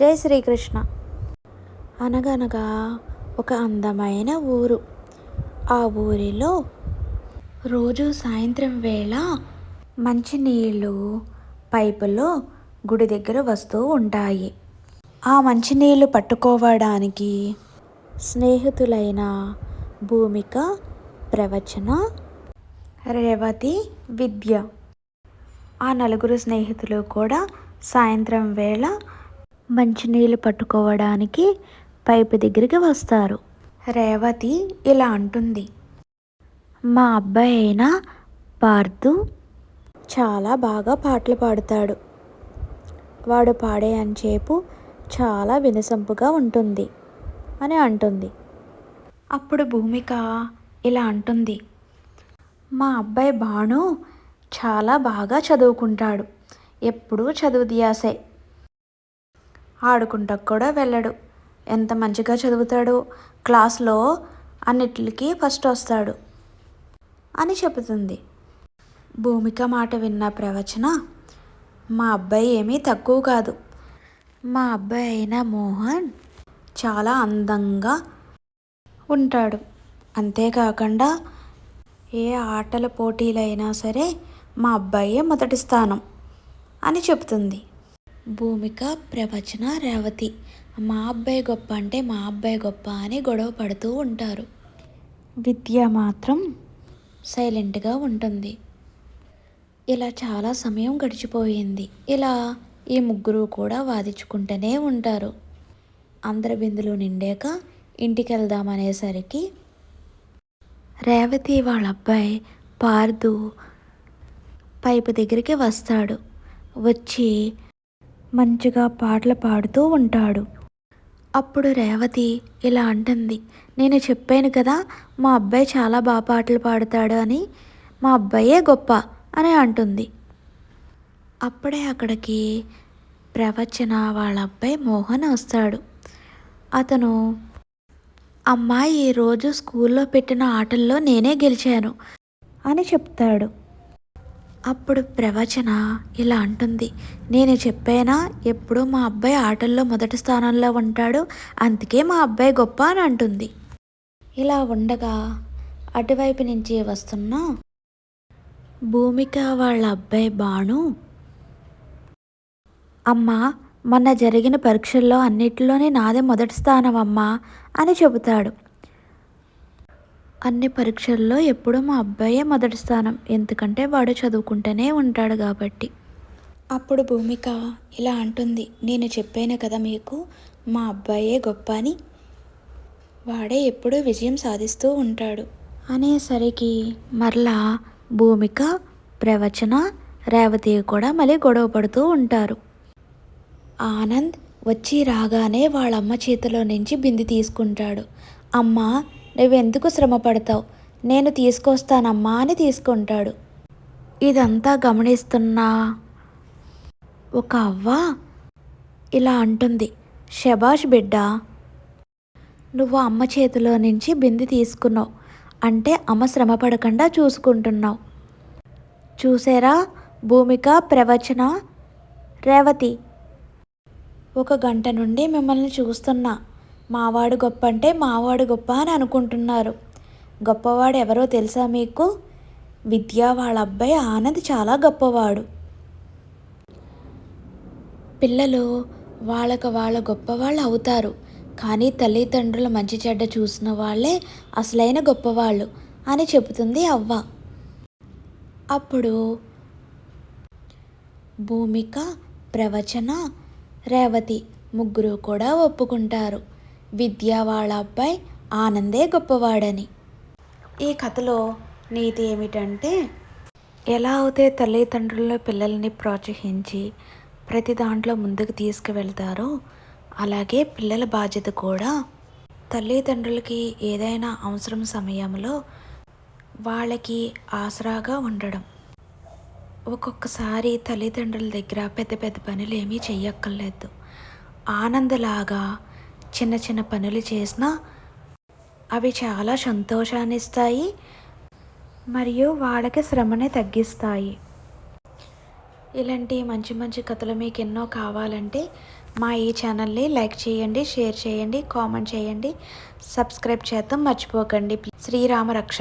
జై శ్రీకృష్ణ. అనగనగా ఒక అందమైన ఊరు. ఆ ఊరిలో రోజు సాయంత్రం వేళ మంచినీళ్ళు పైపులో గుడి దగ్గర వస్తూ ఉంటాయి. ఆ మంచినీళ్ళు పట్టుకోవడానికి స్నేహితులైన భూమిక ప్రవచన రేవతి విద్య. ఆ నలుగురు స్నేహితులు కూడా సాయంత్రం వేళ మంచినీళ్ళు పట్టుకోవడానికి పైపు దగ్గరికి వస్తారు. రేవతి ఇలా అంటుంది. మా అబ్బాయి అయిన పార్థు చాలా బాగా పాటలు పాడుతాడు. వాడు పాడే అంచేపు చాలా వినసొంపుగా ఉంటుంది అని అంటుంది. అప్పుడు భూమిక ఇలా అంటుంది. మా అబ్బాయి బాను చాలా బాగా చదువుకుంటాడు. ఎప్పుడూ చదువు దియాసే ఆడుకుంటా కూడా వెళ్ళడు. ఎంత మంచిగా చదువుతాడు? క్లాస్లో అన్నిటికీ ఫస్ట్ వస్తాడు అని చెబుతుంది. భూమిక మాట విన్న ప్రవచన మా అబ్బాయి ఏమీ తక్కువ కాదు. మా అబ్బాయి అయిన మోహన్ చాలా అందంగా ఉంటాడు. అంతేకాకుండా ఏ ఆటల పోటీలైనా సరే మా అబ్బాయే మొదటి స్థానం అని చెప్తుంది భూమిక ప్రవచన రేవతి. మా అబ్బాయి గొప్ప అంటే మా అబ్బాయి గొప్ప అని గొడవ పడుతూ ఉంటారు. విద్య మాత్రం సైలెంట్గా ఉంటుంది. ఇలా చాలా సమయం గడిచిపోయింది. ఇలా ఈ ముగ్గురు కూడా వాదించుకుంటూనే ఉంటారు. అందరి బిందులు నిండాక ఇంటికి వెళ్దామనేసరికి రేవతి వాళ్ళ అబ్బాయి పార్దు పైపు దగ్గరికి వస్తాడు. వచ్చి మంచిగా పాటలు పాడుతూ ఉంటాడు. అప్పుడు రేవతి ఇలా అంటుంది నేను చెప్పాను కదా మా అబ్బాయి చాలా బాగా పాటలు పాడతాడు అని మా అబ్బాయే గొప్ప అని అంటుంది. అప్పుడే అక్కడికి ప్రవచన వాళ్ళ అబ్బాయి మోహన్ వస్తాడు. అతను అమ్మాయి ఈరోజు స్కూల్లో పెట్టిన ఆటల్లో నేనే గెలిచాను అని చెప్తాడు. అప్పుడు ప్రవచన ఇలా అంటుంది. నేను చెప్పానా? ఎప్పుడు మా అబ్బాయి ఆటల్లో మొదటి స్థానంలో ఉంటాడు. అందుకే మా అబ్బాయి గొప్ప అని అంటుంది. ఇలా ఉండగా అటువైపు నుంచి వస్తున్న భూమిక వాళ్ళ అబ్బాయి బాణు అమ్మా మొన్న జరిగిన పరీక్షల్లో అన్నిటిలోనే నాదే మొదటి స్థానం అమ్మా అని చెబుతాడు. అన్ని పరీక్షల్లో ఎప్పుడూ మా అబ్బాయే మొదటి స్థానం. ఎందుకంటే వాడు చదువుకుంటూనే ఉంటాడు కాబట్టి. అప్పుడు భూమిక ఇలా అంటుంది. నేను చెప్పాను కదా మీకు మా అబ్బాయే గొప్ప అని. వాడే ఎప్పుడూ విజయం సాధిస్తూ ఉంటాడు. అనేసరికి మరలా భూమిక ప్రవచన రేవతి కూడా మళ్ళీ గొడవ పడుతూ ఉంటారు. ఆనంద్ వచ్చి రాగానే వాళ్ళమ్మ చేతిలో నుంచి బింది తీసుకుంటాడు. అమ్మా నువ్వెందుకు శ్రమ పడతావు నేను తీసుకొస్తానమ్మా అని తీసుకుంటాడు. ఇదంతా గమనిస్తున్నా. ఒక అవ్వ ఇలా అంటుంది శబాష్ బిడ్డ నువ్వు అమ్మ చేతిలో నుంచి బింది తీసుకున్నావు. అంటే అమ్మ శ్రమ పడకుండా చూసుకుంటున్నావు. చూసారా భూమిక ప్రవచన రేవతి. ఒక గంట నుండి మిమ్మల్ని చూస్తున్నా. మావాడు గొప్ప అంటే మావాడు గొప్ప అని అనుకుంటున్నారు. గొప్పవాడు ఎవరో తెలుసా మీకు? విద్య వాళ్ళ అబ్బాయి ఆనంద్ చాలా గొప్పవాడు. పిల్లలు వాళ్ళకు వాళ్ళ గొప్పవాళ్ళు అవుతారు. కానీ తల్లిదండ్రుల మంచి చెడ్డ చూసిన వాళ్ళే అసలైన గొప్పవాళ్ళు అని చెబుతుంది అవ్వ. అప్పుడు భూమిక ప్రవచన రేవతి ముగ్గురు కూడా ఒప్పుకుంటారు. విద్యా వాళ్ళ అబ్బాయి ఆనందే గొప్పవాడని. ఈ కథలో నీతి ఏమిటంటే ఎలా అయితే తల్లిదండ్రులు పిల్లల్ని ప్రోత్సహించి ప్రతి దాంట్లో ముందుకు తీసుకువెళ్తారో అలాగే పిల్లల బాధ్యత కూడా తల్లిదండ్రులకి ఏదైనా అవసరం సమయంలో వాళ్ళకి ఆసరాగా ఉండడం. ఒక్కొక్కసారి తల్లిదండ్రుల దగ్గర పెద్ద పెద్ద పనులు ఏమీ చెయ్యక్కర్లేదు. ఆనందలాగా చిన్న చిన్న పనులు చేసినా అవి చాలా సంతోషాన్ని ఇస్తాయి మరియు వాళ్ళకి శ్రమని తగ్గిస్తాయి. ఇలాంటి మంచి మంచి కథలు మీకు ఎన్నో కావాలంటే మా ఈ ఛానల్ని లైక్ చేయండి షేర్ చేయండి కామెంట్ చేయండి. సబ్స్క్రైబ్ చేద్దాం మర్చిపోకండి. శ్రీరామ రక్ష